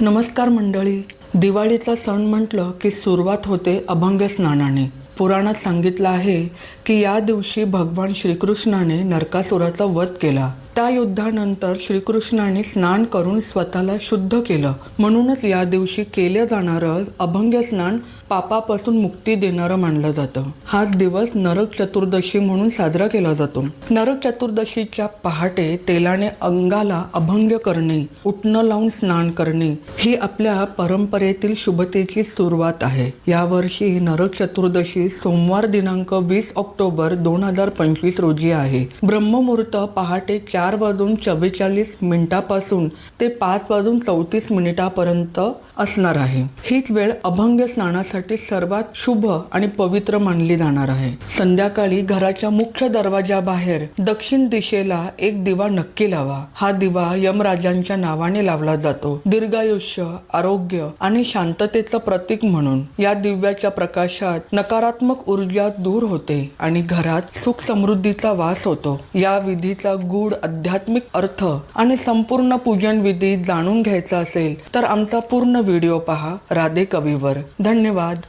नमस्कार मंडळी. दिवाळीचा सण म्हटलं की सुरुवात होते अभंग स्नानाने. पुराणात सांगितलं आहे की या दिवशी भगवान श्रीकृष्णाने नरकासुराचा वध केला. त्या युद्धानंतर श्रीकृष्णाने स्नान करून स्वतःला शुद्ध केलं. म्हणूनच या दिवशी केलं जाणारं अभंग स्नान पापापासून मुक्ती देणारं मानलं जातं. हाच दिवस नरक चतुर्दशी म्हणून साजरा केला जातो. नरक चतुर्दशीच्या पहाटे तेलाने अंगाला अभंग करणे उठणं लावून स्नान करणे ही आपल्या परंपरेतील शुभतेची सुरुवात आहे. यावर्षी नरक चतुर्दशी सोमवार दिनांक वीस ऑक्टोबर दोन हजार पंचवीस रोजी आहे. ब्रह्ममुहूर्त पहाटे चार वाजून चव्वेचाळीस मिनिटापासून ते पाच वाजून चौतीस मिनिटापर्यंत असणार आहे. हीच वेळ अभंग स्नानासाठी सर्वात शुभ आणि पवित्र मानली जाणार आहे. संध्याकाळी घराच्या मुख्य दरवाजाबाहेर दक्षिण दिशेला एक दिवा नक्की लावा. हा दिवा यमराजांच्या नावाने लावला जातो. दीर्घायुष्य आरोग्य आणि शांततेचं प्रतीक म्हणून. या दिव्याच्या प्रकाशात नकारात्मक ऊर्जा दूर होते आणि घरात सुख समृद्धीचा वास होतो. या विधीचा गूढ आध्यात्मिक अर्थ आणि संपूर्ण पूजन विधी जाणून घ्यायचा असेल तर आमचा पूर्ण व्हिडिओ पहा. राधे कवीवर. धन्यवाद.